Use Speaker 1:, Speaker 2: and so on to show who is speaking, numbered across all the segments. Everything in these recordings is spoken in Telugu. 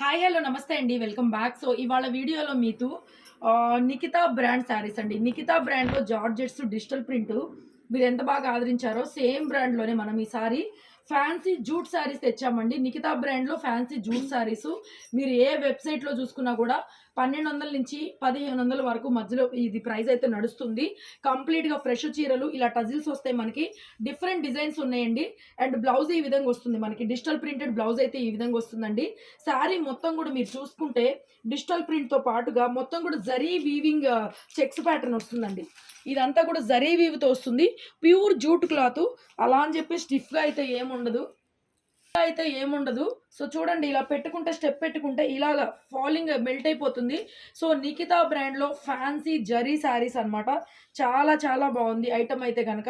Speaker 1: హాయ్ హలో నమస్తే అండి. Welcome back. సో ఇవాళ వీడియోలో మీతో నిఖితా నికితా బ్రాండ్ శారీస్ అండి. నికితా బ్రాండ్లో జార్జెట్స్ డిజిటల్ ప్రింట్ మీరు ఎంత బాగా ఆదరించారో సేమ్ బ్రాండ్లోనే మనం ఈసారి ఫ్యాన్సీ జూట్ శారీస్ తెచ్చామండి. నిఖితా బ్రాండ్లో ఫ్యాన్సీ జూట్ శారీస్ మీరు ఏ వెబ్సైట్లో చూసుకున్నా కూడా పన్నెండు వందల నుంచి పదిహేను వందల వరకు మధ్యలో ఇది ప్రైస్ అయితే నడుస్తుంది. కంప్లీట్గా ఫ్రెష్ చీరలు ఇలా టజిల్స్ వస్తాయి మనకి డిఫరెంట్ డిజైన్స్ ఉన్నాయండి. అండ్ బ్లౌజ్ ఈ విధంగా వస్తుంది మనకి. డిజిటల్ ప్రింటెడ్ బ్లౌజ్ అయితే ఈ విధంగా వస్తుందండి. శారీ మొత్తం కూడా మీరు చూసుకుంటే డిజిటల్ ప్రింట్తో పాటుగా మొత్తం కూడా జరీ వీవింగ్ చెక్స్ ప్యాటర్న్ వస్తుందండి. ఇదంతా కూడా జరీ వీవ్తో వస్తుంది. Pure jute cloth. అలా అని చెప్పి స్టిఫ్గా అయితే ఏమో ఉండదు అయితే ఏముండదు? సో చూడండి ఇలా పెట్టుకుంటే స్టెప్ పెట్టుకుంటే ఇలా ఫాలింగ్ మెల్ట్ అయిపోతుంది. సో నిఖితా బ్రాండ్లో ఫ్యాన్సీ జరీ శారీస్ అనమాట చాలా చాలా బాగుంది ఐటమ్ అయితే కనుక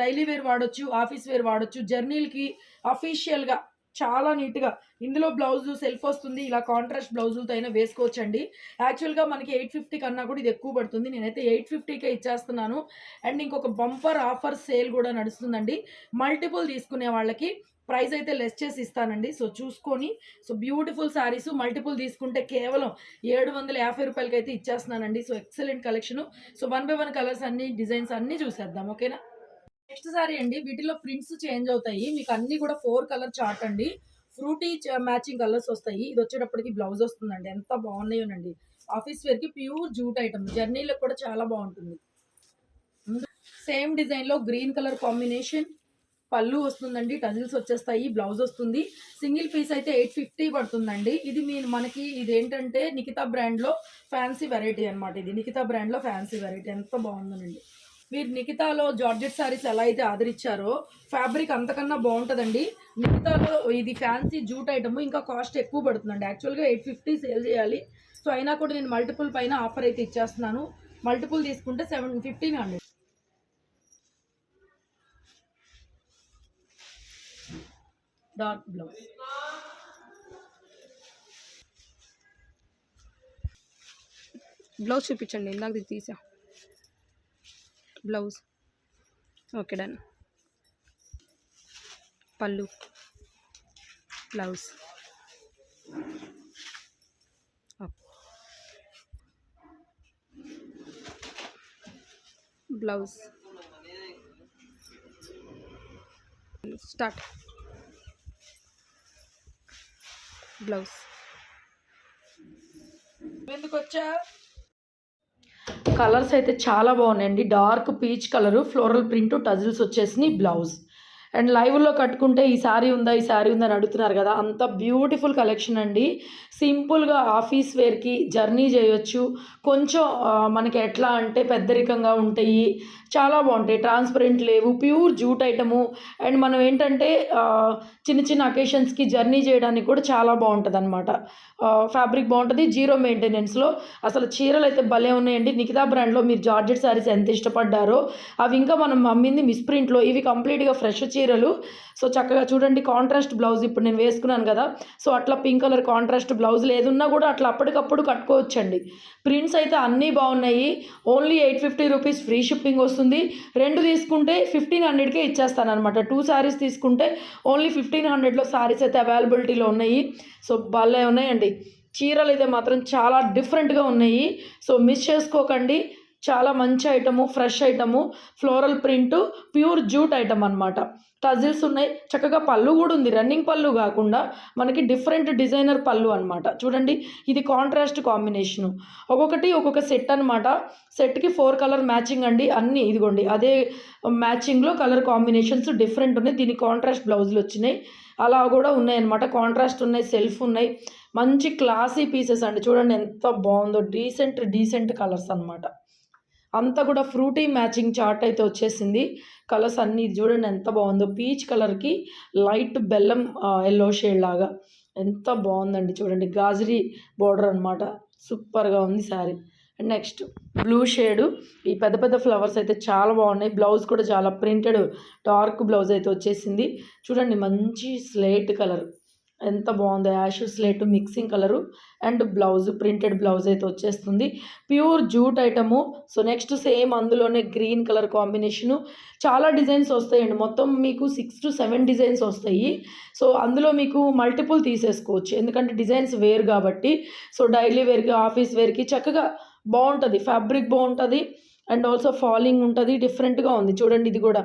Speaker 1: డైలీ వేర్ వాడొచ్చు ఆఫీస్ వేర్ వాడొచ్చు. జర్నీలకి అఫీషియల్గా చాలా నీట్గా. ఇందులో బ్లౌజ్ సెల్ఫ్ వస్తుంది. ఇలా కాంట్రాస్ట్ బ్లౌజులతో అయినా వేసుకోవచ్చండి. యాక్చువల్గా మనకి ఎయిట్ ఫిఫ్టీ కన్నా కూడా ఇది ఎక్కువ పడుతుంది. నేనైతే ఎయిట్ ఫిఫ్టీకే ఇచ్చేస్తున్నాను. అండ్ ఇంకొక బంపర్ ఆఫర్ సేల్ కూడా నడుస్తుందండి. మల్టిపుల్ తీసుకునే వాళ్ళకి ప్రైస్ అయితే లెస్ చేసి ఇస్తానండి. సో చూసుకొని సో బ్యూటిఫుల్ శారీస్ మల్టిపుల్ తీసుకుంటే కేవలం ఏడు వందల యాభై రూపాయలకి అయితే ఇచ్చేస్తున్నానండి. So excellent collection. So one by one colours అన్ని డిజైన్స్ అన్ని చూసేద్దాం. ఓకేనా? నెక్స్ట్ సారీ అండి వీటిలో ప్రింట్స్ చేంజ్ అవుతాయి. మీకు అన్ని కూడా ఫోర్ కలర్ చార్ట్ అండి. ఫ్రూటీ మ్యాచింగ్ కలర్స్ వస్తాయి. ఇది వచ్చేటప్పటికి బ్లౌజ్ వస్తుందండి. ఎంత బాగున్నాయోనండి. ఆఫీస్ వేర్కి ప్యూర్ జూట్ ఐటమ్. జర్నీలో కూడా చాలా బాగుంటుంది. సేమ్ డిజైన్లో గ్రీన్ కలర్ కాంబినేషన్. పళ్ళు వస్తుందండి టజిల్స్ వచ్చేస్తాయి బ్లౌజ్ వస్తుంది. సింగిల్ పీస్ అయితే ఎయిట్ ఫిఫ్టీ పడుతుందండి. ఇది మీ మనకి ఇది ఏంటంటే బ్రాండ్లో ఫ్యాన్సీ వెరైటీ అనమాట ఇది. నిఖితా బ్రాండ్లో ఫ్యాన్సీ వెరైటీ. ఎంత బాగుందనండి. మీరు నిఖితాలో జార్జెట్ శారీస్ ఎలా అయితే ఆదరించారో ఫ్యాబ్రిక్ అంతకన్నా బాగుంటుందండి. నిఖితాలో ఇది ఫ్యాన్సీ జూట్ ఐటమ్ ఇంకా కాస్ట్ ఎక్కువ పడుతుందండి. యాక్చువల్గా ఎయిట్ ఫిఫ్టీ సేల్ చేయాలి. సో అయినా కూడా నేను మల్టిపుల్ పైన ఆఫర్ అయితే ఇచ్చేస్తున్నాను. మల్టిపుల్ తీసుకుంటే seven fifteen hundred. Dark blouse.
Speaker 2: Blouse చూపించండి. ఇందాక తీసా. బ్లౌజ్. Okay done. పళ్ళు. బ్లౌజ్. బ్లౌజ్. స్టార్ట్. బ్లౌజ్.
Speaker 1: ఎందుకు వచ్చా కలర్స్ అయితే చాలా బాగున్నాయండి. Dark peach colour floral print tassels వచ్చేసినాయి బ్లౌజ్. అండ్ లైవ్లో కట్టుకుంటే ఈ సారీ ఉందా ఈ సారీ ఉందా అని అడుగుతున్నారు కదా అంత బ్యూటిఫుల్ కలెక్షన్ అండి. సింపుల్గా ఆఫీస్ వేర్కి జర్నీ చేయొచ్చు. కొంచెం మనకి ఎట్లా అంటే పెద్దరికంగా ఉంటాయి. చాలా బాగుంటాయి. ట్రాన్స్పరెంట్ లేవు ప్యూర్ జూట్ ఐటము. అండ్ మనం ఏంటంటే చిన్న చిన్న అకేషన్స్కి జర్నీ చేయడానికి కూడా చాలా బాగుంటుంది అనమాట ఫ్యాబ్రిక్ బాగుంటుంది జీరో మెయింటెనెన్స్లో. అసలు చీరలు అయితే భలే ఉన్నాయండి. నిఖితా బ్రాండ్లో మీరు జార్జెట్ శారీస్ ఎంత ఇష్టపడ్డారో అవి ఇంకా మనం అమ్మింది మిస్ప్రింట్లో ఇవి కంప్లీట్గా ఫ్రెష్ చీరలు. సో చక్కగా చూడండి కాంట్రాస్ట్ బ్లౌజ్ ఇప్పుడు నేను వేసుకున్నాను కదా. సో అట్లా పింక్ కలర్ కాంట్రాస్ట్ బ్లౌజ్ లేదున్నా కూడా అట్లా అప్పటికప్పుడు కట్టుకోవచ్చండి. ప్రింట్స్ అయితే అన్నీ బాగున్నాయి. Only eight fifty rupees free shipping వస్తుంది. రెండు తీసుకుంటే ఫిఫ్టీన్ హండ్రెడ్కే ఇచ్చేస్తాను అనమాట టూ శారీస్ తీసుకుంటే ఓన్లీ ఫిఫ్టీన్ హండ్రెడ్లో శారీస్ అయితే అవైలబిలిటీలో ఉన్నాయి. సో భలే ఉన్నాయండి. చీరలు అయితే మాత్రం చాలా డిఫరెంట్గా ఉన్నాయి. సో మిస్ చేసుకోకండి. చాలా మంచి item fresh item floral print pure jute item అనమాట టజిల్స్ ఉన్నాయి. చక్కగా పళ్ళు కూడా ఉంది. రన్నింగ్ పళ్ళు కాకుండా మనకి డిఫరెంట్ డిజైనర్ పళ్ళు అనమాట చూడండి ఇది కాంట్రాస్ట్ కాంబినేషను. ఒక్కొక్కటి ఒక్కొక్క సెట్ అనమాట సెట్కి ఫోర్ కలర్ మ్యాచింగ్ అండి. అన్నీ ఇదిగోండి. అదే మ్యాచింగ్లో కలర్ కాంబినేషన్స్ డిఫరెంట్ ఉన్నాయి. దీని కాంట్రాస్ట్ బ్లౌజులు వచ్చినాయి. అలా కూడా ఉన్నాయన్నమాట కాంట్రాస్ట్ ఉన్నాయి. సెల్ఫ్ ఉన్నాయి. మంచి క్లాసీ పీసెస్ అండి. చూడండి ఎంత బాగుందో. డీసెంట్ డీసెంట్ కలర్స్ అనమాట అంతా కూడా ఫ్రూటీ మ్యాచింగ్ చార్ట్ అయితే వచ్చేసింది. కలర్స్ అన్నీ చూడండి ఎంత బాగుందో. పీచ్ కలర్కి లైట్ బెల్లం ఎల్లో షేడ్ లాగా. ఎంత బాగుందండి చూడండి. గాజరీ బార్డర్ అనమాట సూపర్గా ఉంది శారీ. Next blue shade. ఈ పెద్ద పెద్ద ఫ్లవర్స్ అయితే చాలా బాగున్నాయి. బ్లౌజ్ కూడా చాలా ప్రింటెడ్ డార్క్ బ్లౌజ్ అయితే వచ్చేసింది. చూడండి మంచి స్లేట్ కలర్. ఎంత బాగుందో ash slate mixing colour and blouse printed blouse అయితే వచ్చేస్తుంది. Pure jute item. So next same అందులోనే గ్రీన్ కలర్ కాంబినేషను. చాలా డిజైన్స్ వస్తాయండి. మొత్తం మీకు సిక్స్ టు సెవెన్ డిజైన్స్ వస్తాయి. సో అందులో మీకు మల్టిపుల్ తీసేసుకోవచ్చు. ఎందుకంటే డిజైన్స్ వేరు కాబట్టి. సో డైలీ వేర్కి ఆఫీస్ వేర్కి చక్కగా బాగుంటుంది. ఫ్యాబ్రిక్ బాగుంటుంది. అండ్ ఆల్సో ఫాలింగ్ ఉంటుంది డిఫరెంట్గా ఉంది. చూడండి ఇది కూడా.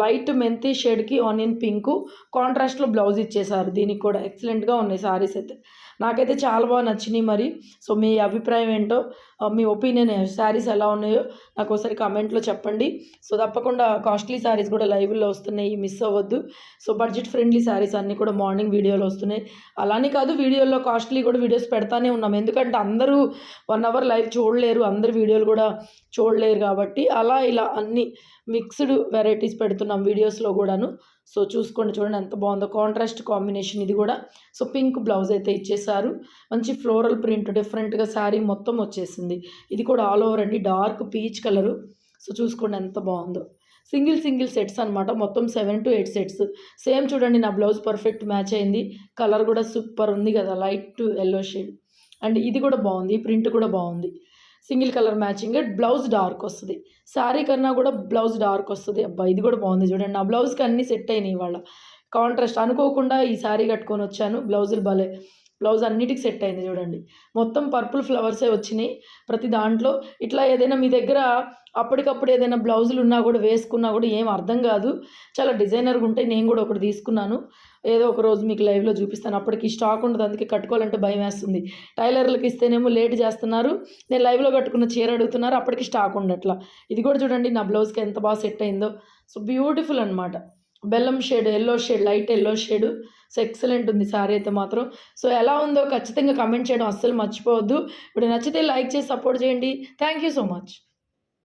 Speaker 1: లైట్ మెంతి షేడ్కి ఆనియన్ పింక్ కాంట్రాస్ట్లో బ్లౌజ్ ఇచ్చేసారు. దీనికి కూడా ఎక్సలెంట్గా ఉన్నాయి సారీస్ అయితే. నాకైతే చాలా బాగా నచ్చినాయి మరి. సో మీ అభిప్రాయం ఏంటో మీ ఒపీనియన్ శారీస్ ఎలా ఉన్నాయో నాకు ఒకసారి కామెంట్లో చెప్పండి. సో తప్పకుండా కాస్ట్లీ శారీస్ కూడా లైవ్లో వస్తున్నాయి మిస్ అవ్వద్దు. సో బడ్జెట్ ఫ్రెండ్లీ శారీస్ అన్నీ కూడా మార్నింగ్ వీడియోలో వస్తున్నాయి. అలానే కాదు వీడియోలో కాస్ట్లీ కూడా వీడియోస్ పెడతానే ఉన్నాం. ఎందుకంటే అందరూ వన్ అవర్ లైవ్ చూడలేరు అందరు వీడియోలు కూడా చూడలేరు కాబట్టి అలా ఇలా అన్ని మిక్స్డ్ వెరైటీస్ పెడుతున్నాం వీడియోస్లో కూడాను. సో చూసుకోండి చూడండి ఎంత బాగుందో కాంట్రాస్ట్ కాంబినేషన్ ఇది కూడా. సో పింక్ బ్లౌజ్ అయితే ఇచ్చేసారు. మంచి ఫ్లోరల్ ప్రింట్ డిఫరెంట్గా శారీ మొత్తం వచ్చేసింది. ఇది కూడా ఆల్ ఓవర్ అండి. డార్క్ పీచ్ కలరు సో చూసుకోండి ఎంత బాగుందో. సింగిల్ సింగిల్ సెట్స్ అనమాట మొత్తం seven to eight sets same చూడండి నా బ్లౌజ్ పర్ఫెక్ట్ మ్యాచ్ అయింది. కలర్ కూడా సూపర్ ఉంది కదా. లైట్ ఎల్లో షేడ్ అండ్ ఇది కూడా బాగుంది. ప్రింట్ కూడా బాగుంది. Single colour matching blouse dark వస్తుంది. శారీ కన్నా కూడా బ్లౌజ్ డార్క్ వస్తుంది. అబ్బా ఇది కూడా బాగుంది చూడండి. నా బ్లౌజ్కి అన్నీ సెట్ అయినాయి ఇవాళ. కాంట్రాస్ట్ అనుకోకుండా ఈ శారీ కట్టుకొని వచ్చాను. బ్లౌజులు భలే బ్లౌజ్ అన్నిటికి సెట్ అయింది చూడండి. మొత్తం పర్పుల్ ఫ్లవర్సే వచ్చినాయి. ప్రతి దాంట్లో ఇట్లా ఏదైనా మీ దగ్గర అప్పటికప్పుడు ఏదైనా బ్లౌజులు ఉన్నా కూడా వేసుకున్నా కూడా ఏం అర్థం కాదు. చాలా డిజైనర్గా ఉంటే నేను కూడా ఒకటి తీసుకున్నాను. ఏదో ఒక రోజు మీకు లైవ్లో చూపిస్తాను. అప్పటికి స్టాక్ ఉండదు. అందుకే కట్టుకోవాలంటే భయం వేస్తుంది. టైలర్లకు ఇస్తేనేమో లేట్ చేస్తున్నారు. నేను లైవ్లో కట్టుకున్న చీర అడుగుతున్నారు. అప్పటికి స్టాక్ ఉండట్లా. ఇది కూడా చూడండి. నా బ్లౌజ్కి ఎంత బాగా సెట్ అయిందో. సో బ్యూటిఫుల్ అనమాట బెల్లం shade yellow shade light yellow shade so excellent ఉంది సారీ అయితే మాత్రం. సో ఎలా ఉందో ఖచ్చితంగా కమెంట్ చేయడం అస్సలు మర్చిపోవద్దు. ఇప్పుడు నచ్చితే లైక్ చేసి సపోర్ట్ చేయండి. Thank you so much